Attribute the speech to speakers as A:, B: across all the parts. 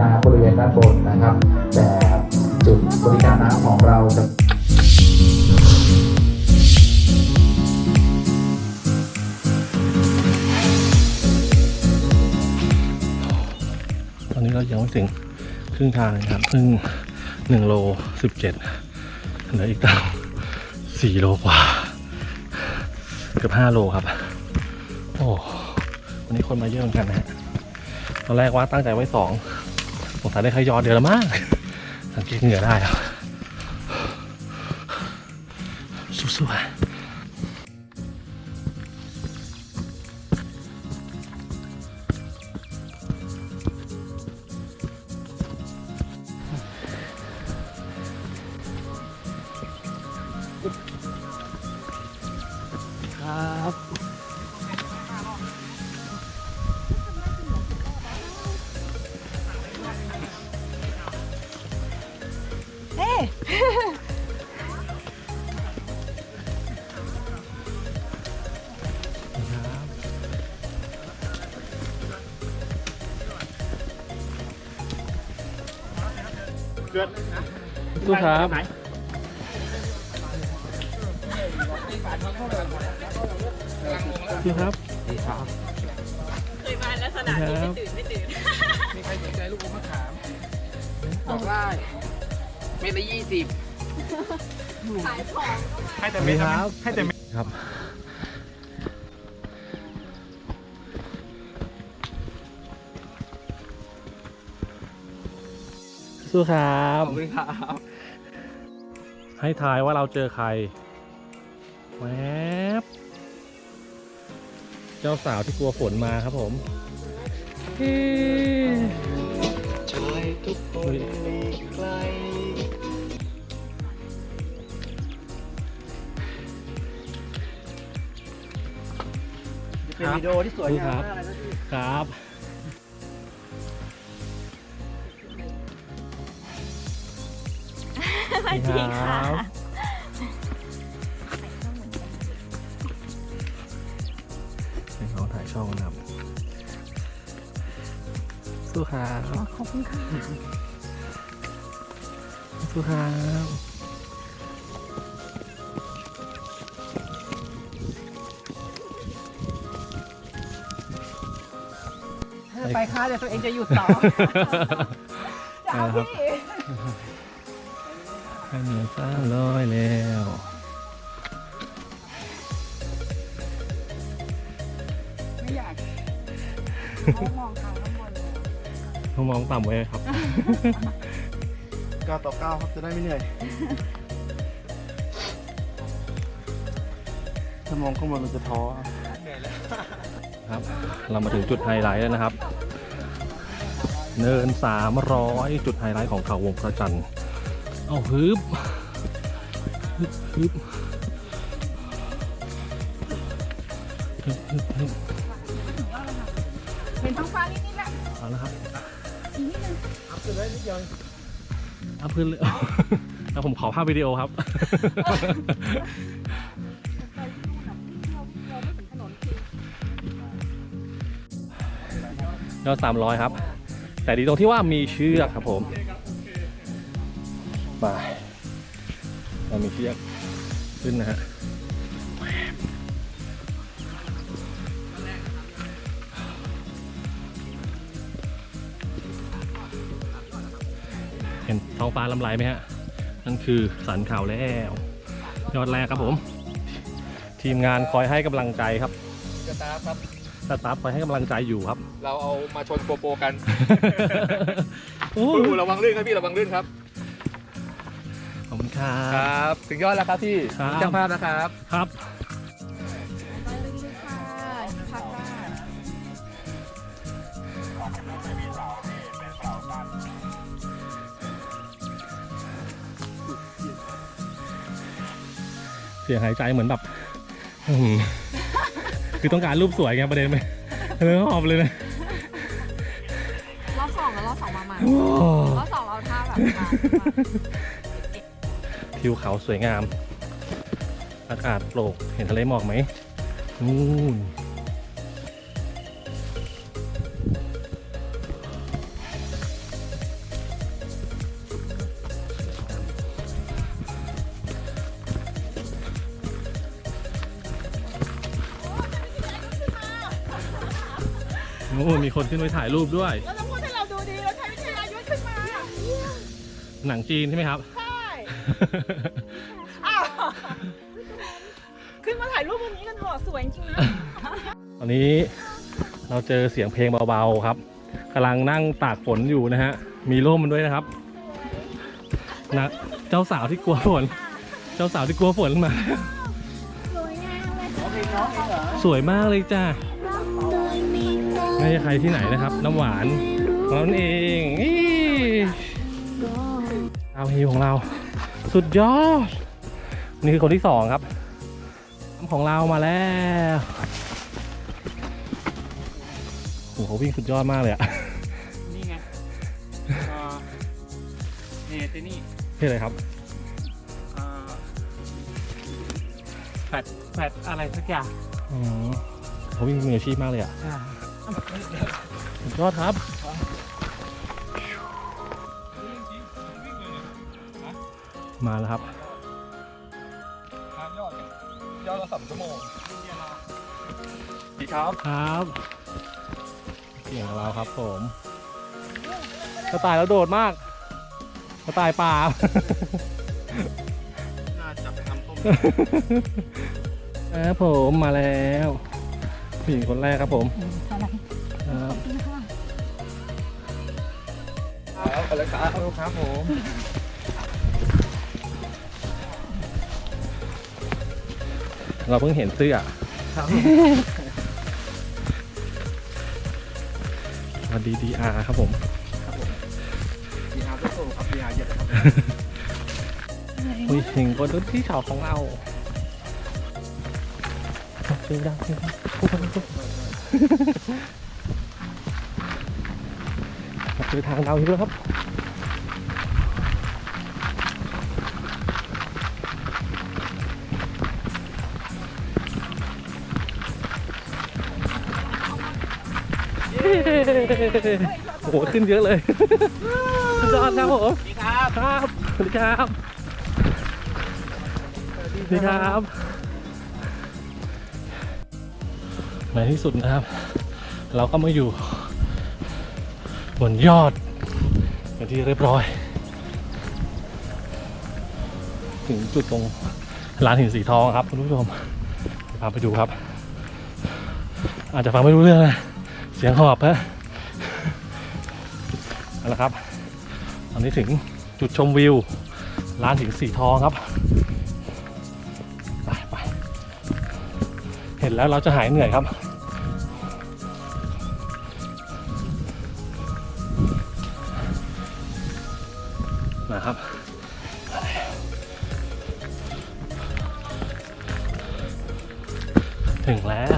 A: น้ำบริเวณด้านบนนะครับ แต่จุดบริการน้ำของเราจะ
B: ตอนนี้เรายังไม่ถึงครึ่งทางนะครับเพิ่งหนึ่งโลสิบเจ็ดเหลืออีกตั้งสี่โลกว่า เกือบห้าโลครับ โอ้ วันนี้คนมาเยอะเหมือนกันนะฮะ ตอนแรกว่าตั้งใจไว้สอง สงสัยได้แค่ยอดเดียวละมั้งสังเกตเหงื่อได้ครับสู้ๆ สู้ครับ สู้ครับ
C: เคยมาลักษณะนี้ไม่ตื่นไม่ตื่น
D: มีใครสนใจลูกอมมะขามบอกได้เม็ดละยี่สิบ
B: ให้แต่ไม่ครับให้แต่ไม่ค รับสู้ครับ
D: ขอบคุณครับ
B: ให้ทายว่าเราเจอใครแวบเจ้าสาวที่กลัวฝนมาครับผมเฮ้ชายทุกคนมีใคร
D: เป็นวิดีโอที่สวยงามมากเลยนะพี่
B: ครับ
C: วัสดีค่ะ
B: ให้เขาถ่ายช่องนะครับสู้ครับ
C: ขอบคุณค่ะ
B: สู้ครับ
D: ไปค้าเดี๋ยวตัวเองจะหยุดต่อ
C: จะเอาพี่
B: ให้เหนือสามร้อยแล้ว
C: ไม่อยากมองทางข้างบนเลย
B: ต้องมองต่ำไว้ครับ
D: ก้าวต่อก้าวครับจะได้ไม่เหนื่อย ถ้ามองข้างบนมันจะท้อครับ
B: ครับ เรามาถึงจุดไฮไลท์แล้วนะครับ เนิน 300 จุดไฮไลท์ของเขาวงพระจันทร์ เอาฮึบฮึบฮึบฮึบฮึบฮึบ
C: เป็นท้องฟ้านิดๆแหละ
B: เอาละครับ
C: อีกนิดนึง
B: อัพขึ้นเลยนิดเดียวอัพขึ้นเลยแล้วผมขอภาพวิดีโอครับ
C: ไปดูหนังที่เราเราไม่ถึงถนนคือย
B: อด300ครับ แต่ดีตรงที่ว่ามีเชือกครับผม ไปเรามีเชือกขึ้นนะฮะเห็นท้องฟ้าลำไรไหมฮะ นั่นคือสันเขาแล้ว ยอดแรกครับผม ทีมงานคอยให้กำลังใจครับ
D: จะตาครับ
B: สตาฟคอยให้กำลังใจอยู่ครับ
D: เราเอามาชนโปโปกัน
B: โอ้
D: อู้ระวังลื่นครับพี่ระวังลื่นครับ
B: ขอบ คุณครั
D: ค
B: บ
D: รับถึงยอดแล้วครับพี่
B: ครับ
D: ช่างภาพนะครับ
B: ครับ
C: ไปเลยค่ะพักได้
B: เสียงหายใจเหมือนแบบอื้อหือคือต้องการรูปสวยไงประเด็นไหมเลยหอบเลยนะ
C: รอบสองกับรอบสองมาใหม่
B: โอ้
C: รอบสองเราท่าแบบมา
B: วิวเขาสวยงาม อากาศโปร่งเห็นทะเลหมอกไหมนู่นโอ้มีคนขึ้นไปถ่ายรูปด้วย
C: แล้วต้องพูดให้เราดูดี เราใช้ใช่อายุขึ้นมา
B: หนังจีนใช่ไหมครับ
C: อ้าวขึ้นมาถ่ายรูปวันนี้กันเถอะสวยจริงๆนะ
B: ตอนนี้เราเจอเสียงเพลงเบาๆครับกำลังนั่งตากฝนอยู่นะฮะ มีร่มมันด้วยนะครับนะเจ้าสาวที่กลัวฝน เจ้าสาวที่กลัวฝนมา สวยมากเลยจ้าไม่ใช่ใครที่ไหนนะครับ น้ำหวานของเรานั่นเองนี่เอาฮีของเรา สุดยอด นี่คือคนที่สองครับของเรามาแล้วโอ้โหวิ่งสุดยอดมากเลยอะ
D: นี่ไงเอ่อเนี่ยเจนี่
B: นี่อะไรครับ
D: เอ่อแฟดแฟดอะไรสักอย่าง
B: อืมเขาวิ่งมืออาชีพมากเลยอะสุดยอดครับ มาแล้วครับ
D: ทางยอดยอดละสามชั่วโมงดีครับ
B: ครับเสียงของเราครับผมกระต่ายเราโดดมากกระต่ายป่า
D: น่าจะไปทำต้ม
B: ครับผมมาแล้วผู้หญิงคนแรกครับผมครับ
D: ครับไปเลยครับครับผม
B: เราเพิ่งเห็นเสื้อ
D: ครับ
B: สวัสดีดีอาร์ครับผม
D: ครับผมดีอาร์ก็โตครับดีอาร์เยอะครับ
B: ผู้หญิงคนที่ชอบของเราเสียงดังเสียงดังพูดกันพูดมาเจอทางเราอีกแล้วครับ โอ้โหขึ้นเยอะเลยสุดยอดครับผม
D: ดีครับ
B: ครับสวัสดีครับสวัสดีครับในที่สุดนะครับ เราก็มาอยู่ บนยอดเป็นที่เรียบร้อย ถึงจุดตรงร้านหินสีทองครับคุณผู้ชมพาไปดูครับ อาจจะฟังไม่รู้เรื่องนะ เสียงหอบฮะเอาละครับ ตอนนี้ถึงจุดชมวิว ร้านหินสีทองครับ ไปไป เห็นแล้วเราจะหายเหนื่อยครับ นะครับถึงแล้ว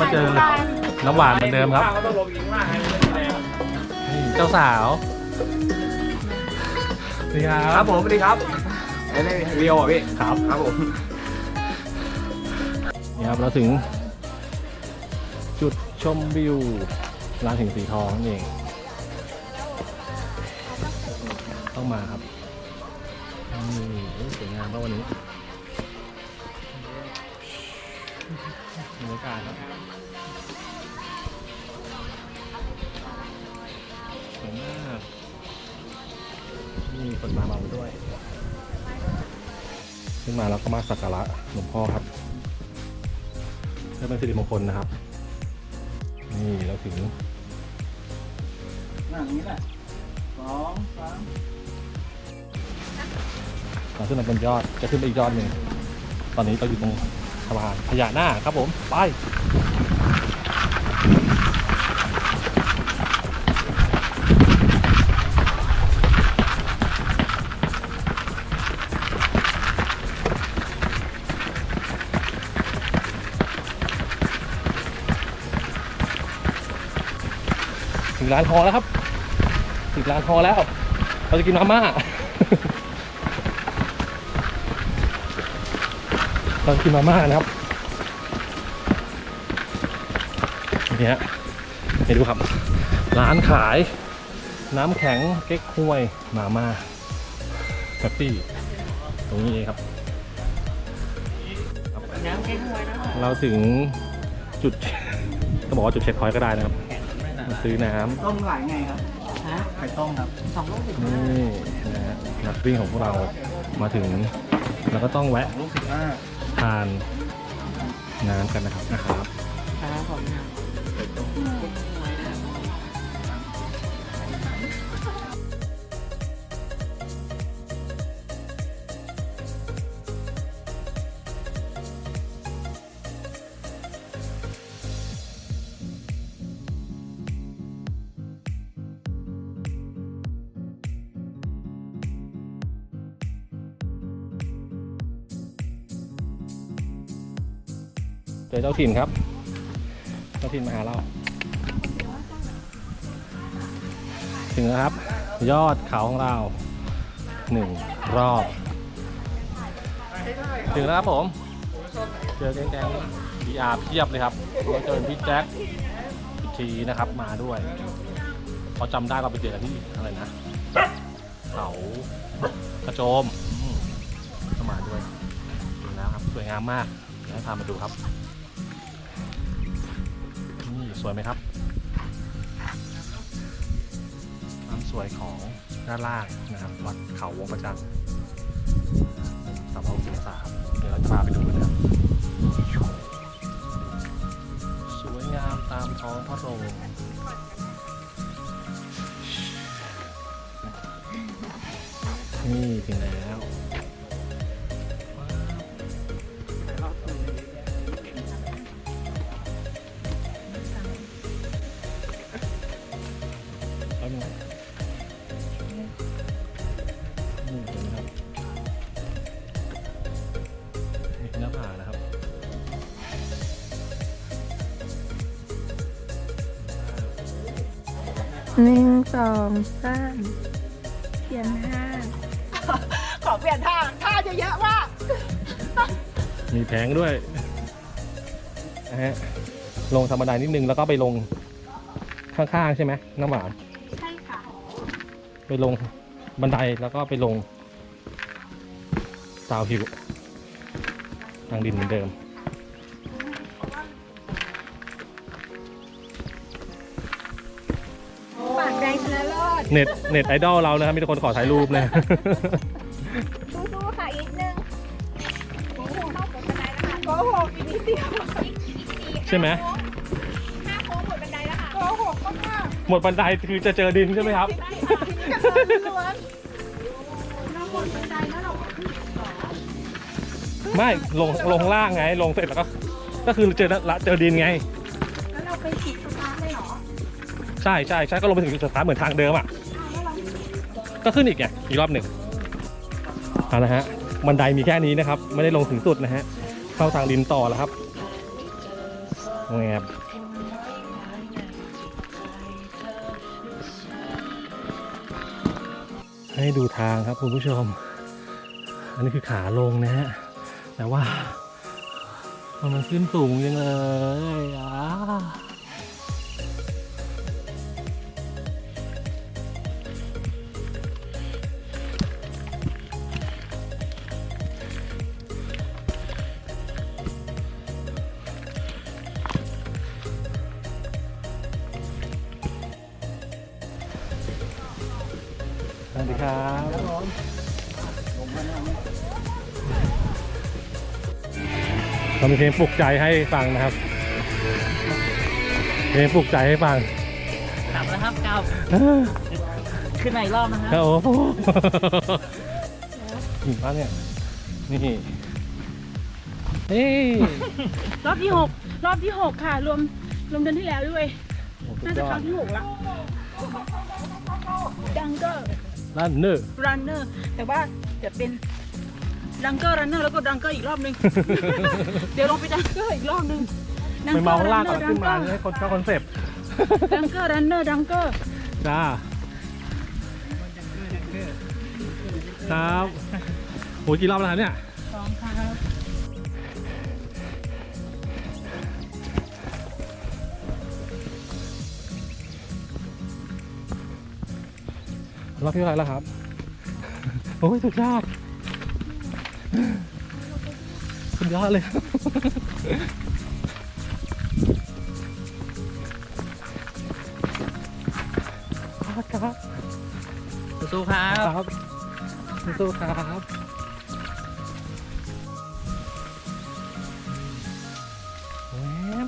B: มาเจอน้ำหวานเหมือนเดิมครับ
D: ก็ต้องลงอีกมากให้ไม่ได้แรง
B: นี่เจ้าสาวสวัสดีค
D: ค
B: รั
D: รั
B: บบ
D: ผมสวัสดีครับไอ้นี่เรียวอะพี่
B: ครับ
D: ครับผม
B: นี่ครับเราถึง จุดชมวิวร้านหินสีทองนั่นเอง ต้องมาครับนี่โอ้ยสวยงามมากวันนี้ บรรยากาศครับสวยมากนี่มีคนมาเมาด้วยขึ้นมาแล้วก็มาสักการะหลวงพ่อครับ เพื่อเป็นสิริมงคลนะครับ นี่เราถึง
D: หน้านี้แหละสองสาม
B: เราขึ้นมาบนยอด จะขึ้นไปอีกยอดหนึ่ง ตอนนี้เราอยู่ตรง สะพานพญานาคครับผม ไปถึงร้านทองแล้วครับถึงร้านทองแล้ว เราจะกินมาม่า เราจะกินมาม่านะครับนี่ฮะเห็นดูครับ ร้านขายน้ำแข็งเก๊กฮวยมาม่าแฮปปี้ตรงนี้เองครับ
C: น้ำแข็งหวยนะ
B: เราถึงจุดก็บอกว่าจุดเช็คพอยต์ก็ได้นะครับ มาซื้อน้
D: ต้มหลายไงครับฮะไข่ต้มครับสองลูกสิบำ
B: นี่นะฮะนักวิ่งของพวกเรามาถึง เราก็ต้องแวะ
D: ลูกสิบห้า
B: ทานน้ำกันนะครับนะครับ
C: ครับผม
B: เจอเจ้าถิ่นครับ เจ้าถิ่นมาหาเรา ถึงแล้วครับ ยอดเขาของเราหนึ่งรอบ ถึงแล้วครับผม เจอแก๊งๆพีอาเพียบเลยครับแล้วเจอพี่แจ็คทีนะครับมาด้วยพอจำได้เราไปเจอกันที่อะไรนะเขากระโจมอืมมาด้วยถึงแล้วครับ สวยงามมากเดี๋ยวให้พามาดูครับ สวยไหมครับ ความสวยของด้านล่างนะครับวัดเขาวงประจันทร์สามร้อยสิบองศาครับเดี๋ยวเราจะพาไปดูกันะครับสวยงามตามท้องพระโรงนี่ถึงแล้ว
E: สองสามเปลี่ยนห้า
C: ขอเปลี่ยนท่าท่าจะเยอะมาก
B: มีแผงด้วยนะฮะลงธรรมดานิดนึงแล้วก็ไปลงข้างๆใช่ไหมน้ำหวาน
E: ใช่ค่ะ
B: ไปลงบันไดแล้วก็ไปลงดาวฮิวทางดินเหมือนเดิม
E: เลิศ
B: เน็ตเน็ตไอดอลเรานะครับมีแต่คนขอถ่ายรูปนะ
E: สู้ๆค่ะอีกหนึ่งโอ้โหเข้าหัวบันไดแล้วค่ะ
C: โกหกอีกนิดเดียว
E: อีกอีกสี่
B: ใช่ไหม
E: ห้าโค้งหมดบันไดแล้วค่ะ
C: โกหกก็มาก
B: หมดบันไดคือจะเจอดินใช่ไหมครับ
C: ทีนี้กระเดินล้วน
E: เราหมดบันไดแล้วเราก็ขึ้นต่อ
B: ไม่ลงลงข้างล่างไง ลงเสร็จแล้วก็ ก็คือเจอละเจอดินไง
E: แล้วเราไปขีดสตาร์ทเลยเหรอ
B: ใช่ใช่ใช่ก็ลงไปถึงจุดสตาร์ทเหมือนทางเดิมอะ ก็ขึ้นอีกไงอีกรอบหนึ่งเอาละฮะบันไดมีแค่นี้นะครับ ไม่ได้ลงถึงสุดนะฮะเข้าทางดินต่อแล้วครับแงบให้ดูทางครับคุณผู้ชม อันนี้คือขาลงนะฮะ แต่ว่ามันขึ้นสูงยังเลยอะ ครับเรามีเพลงปลุกใจให้ฟังนะครับ เพลงปลุกใจให้ฟัง
C: กลับแล้วครับกลับขึ้นมาอีกรอบนะค
B: ค
C: รั
B: รั
C: บบ
B: ผมนี่มาเนี่ย นี่นี่
C: รอบที่หกรอบที่หกค่ะ รวมรวมเดือนที่แล้วด้วย
B: โอ้สุ
C: น่า
B: ด
C: จะ
B: ยอ
C: ครั้
B: ด
C: งที่หกละดังเกอร์
B: ลั่นเนอร์
C: รันเนอร์แต่ว่าจะเป็นดังเกอร์รันเนอร์แล้วก็ดังเกอร์อีกรอบหนึง เดี๋ยวลงไปดังเกอร์อีกรอบหนึง
B: ไปเมาข้างล่างก่อนแล้วขึ้นมาให้คนเข้าคอนเซปต์
C: ดังเกอร์รันเนอร์ดังเกอร์
B: จ้าครับโอ้ยกี่รอบแล้วครับเนี่ย
C: สองครับ
B: รอบที่เท่าไหร่แล้วครับ โอ้ยสุดยอดสุดยอดเลยครับครับ
D: สู้ๆครับ
B: ครับสู้ๆครับแหม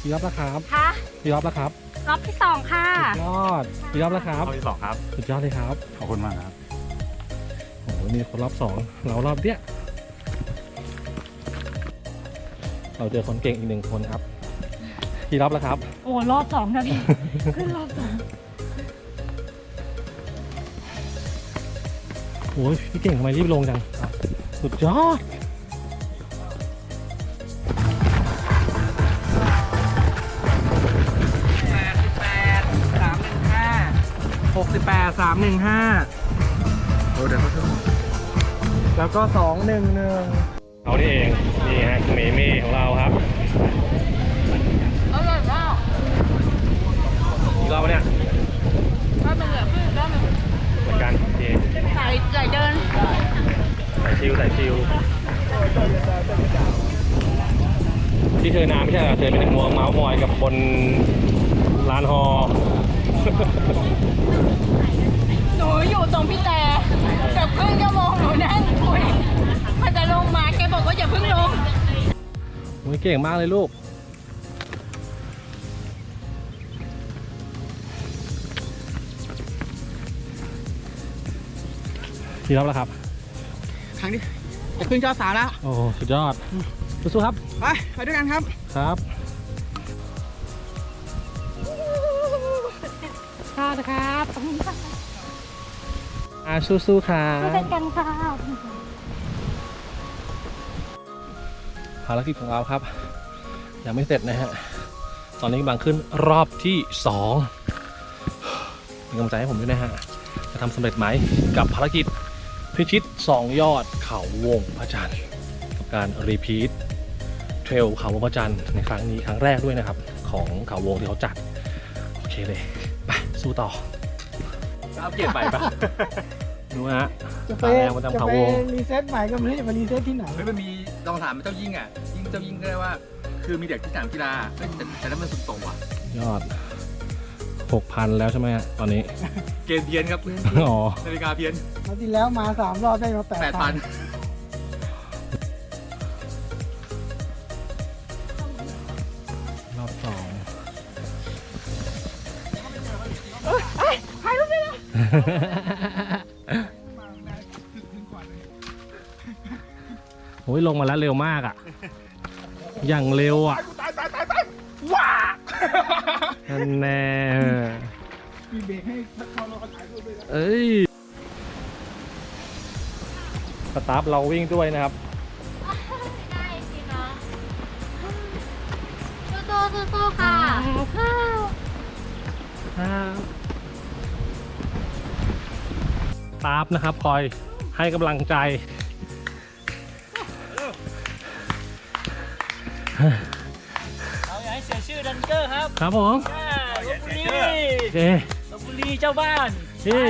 B: พี่รับแล้วครับ
E: ค่ะ
B: พี่รับแล้วครับ
E: รอบที่สองค่ะ
B: สุดยอดพี่รับแล้วครับ
F: ข้อที่สองครับ
B: สุดยอดเลยครับ
F: ขอบคุณมากครับ
B: โอ้โหนี่คนรอบสองเรารอบเนี้ยเราเจอคนเก่งอีกหนึ่งคนครับพี่รับแล้วครับ
E: โอ้รอบสองนะพี่ขึ้นรอบสอง
B: โอ้ยพี่เก่งทำไมรีบลงจัง สุดยอด
D: ดสามหนึ่งห้าโอ้เดี๋ยวเขาจะแล้วก็สองหนึ่งหนึ่ง
B: เอานี่เอง นี่ฮะเมเม่ของเราครับ
C: อร่อยมาก
B: อีกรอบปะเนี่ย
C: ถ้าเป็นแบบพี่ได้ไหม
B: เหมือนกันโอเค
C: ใส่ใส่เดิน
B: ใส่ชิวใส่ชิวที่เธอนานไม่ใช่เหรอเธอเป็นมัวเมาส์มอยกับบนร้านฮอ
C: หนูอยู่ตรงพี่แต่เกับครึ่งชั่วโมงหนูนั่งคุยพอจะลงมาแกบอกว่าอย่าเพิ่งลง
B: โอ้ยเก่งมากเลยลูกพี่รับแล้วครับ
D: ครั้งนี้จะขึ้นจอสามแล้ว
B: โอ้สุดยอด สู้ๆครับ
D: ไป ไปด้วยกันครับ
B: ครับ
E: ค่ะนะครับขอบคุณค่ะ
B: อ่าสู้ๆครั
E: ช่วย
B: บ
E: กันค่ะ
B: ภารกิจของเราครับ ยังไม่เสร็จนะฮะ ตอนนี้กำลังขึ้นรอบที่สองเป็นกำลังใจให้ผมด้วยนะฮะ จะทำสำเร็จไหมกับภารกิจพิชิต2ยอดเขาวงพระจันทร์กับการรีพีทเทรลเขาวงพระจันทร์ในครั้งนี้ครั้งแรกด้วยนะครับ ของเขาวงที่เขาจัด โอเคเลยไป สู้ต่ออัปเกรดใหม่ปะดูฮะ
G: จะไป
B: ตาแรงประจำเขาวง
G: รีเซ็ตใหม่ก็ไม่รู้จะไปรีเซ็ตที่ไหน
D: เฮ้ยมันมีลองถามเจ้ายิ่งอะยิ่งเจ้ายิ่งก็ได้ว่า คือมีเด็กที่สนามกีฬาเฮ้ยแต่แต่นั้นมันสุดโต่งว่ะ
B: ยอด6,000แล้วใช่ไหมฮะตอนนี้
D: เกณฑ์เพี้ยนครับ
B: อ๋อ
D: นาฬิกาเพี้ยน
G: มาที่แล้วมาสามรอบได้มาแปด
D: แปดพัน
B: ร โอ้ยลงมาแล้วเร็วมากอะ อย่างเร็วอะ
D: ตายตายตายตายว้า
B: นั่นแน่
G: มีเบรกให้นักข่าวเราถ่ายรูปด้วยนะ
B: เอ้ย สตาฟเราวิ่งด้วยนะครับ
E: ได้สินะสู้ๆสู้ๆค่ะ
B: ตาฟนะครับ คอยให้กำลังใจ
H: เอาอย่าให้เสียชื่อดันเกอร์ครับ
B: ครับผม
H: อ่าลบบุรี
B: โอเค
H: ลบบุรีเจ้าบ้าน
B: พี่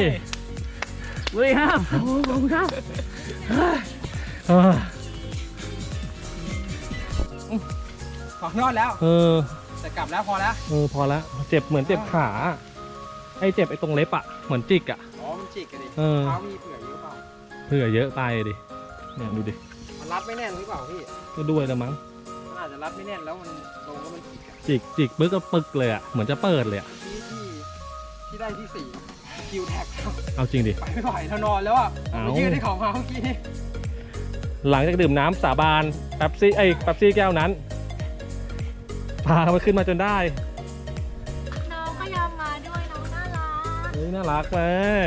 H: บุรีครับ
B: โอ้ขอบคุณครับเออ
D: สองยอดแล้ว
B: เออ
D: แต่กลับแล้วพอแล้ว
B: เออพอละเจ็บเหมือนเจ็บขา ไอ้เจ็บไอ้ตรงเล็บอะเหมือนจิกอะ
D: อ๋อ มันจิกกันดิ
B: เออ
D: เท้ามีเผื่อเยอะเปล่า
B: เผื่อเยอะไปดิเนี่ยดูดิ
D: มันรัดไม่แน่นหรือเปล่าพี่
B: ก็ด้วยละมั้ง
D: มันอาจจะรัดไม่แน่นแล้วมันลงแล้วมันจิกอะ
B: จิกจิกปึ๊กก็ปึกเลยอะเหมือนจะเปิดเลยอะ
D: ที่ที่ที่ได้ที่สี่คิวแท็กครับ
B: เอาจริงดิ
D: ไปไม่ไหวแล้วนอนแล้วอะ
B: เอ้า
D: ไปยืดให้เขามาเมื่อกี้
B: หลังจากดื่มน้ำสาบานแป๊บซี่ไอ้แป๊บซี่แก้วนั้นพามันขึ้นมาจนได้
E: น้องก็ยอมมาด้วยน้องน่ารัก
B: เฮ้ยน่ารักเลย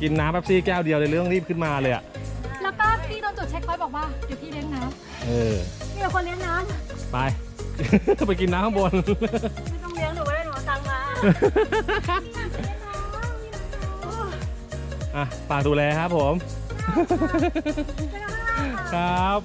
B: กินน้ำแป๊บซี่แก้วเดียวเลยเรื่องรีบขึ้นมาเลยอะ
E: แล้วก็พี่ตรงจุดเช็คพอยต์บอกว่าเดี๋ยวพี่เลี้ยงน้
B: เออำ
E: มีแต่คนเลี้ยงน้
B: ไป ไปกินน้ำข้างบนำ
E: ไม่ต้องเลี้ยงหนูก็ได้หนูเอาตังค์มา
B: อะฝากดูแลครับผมครับ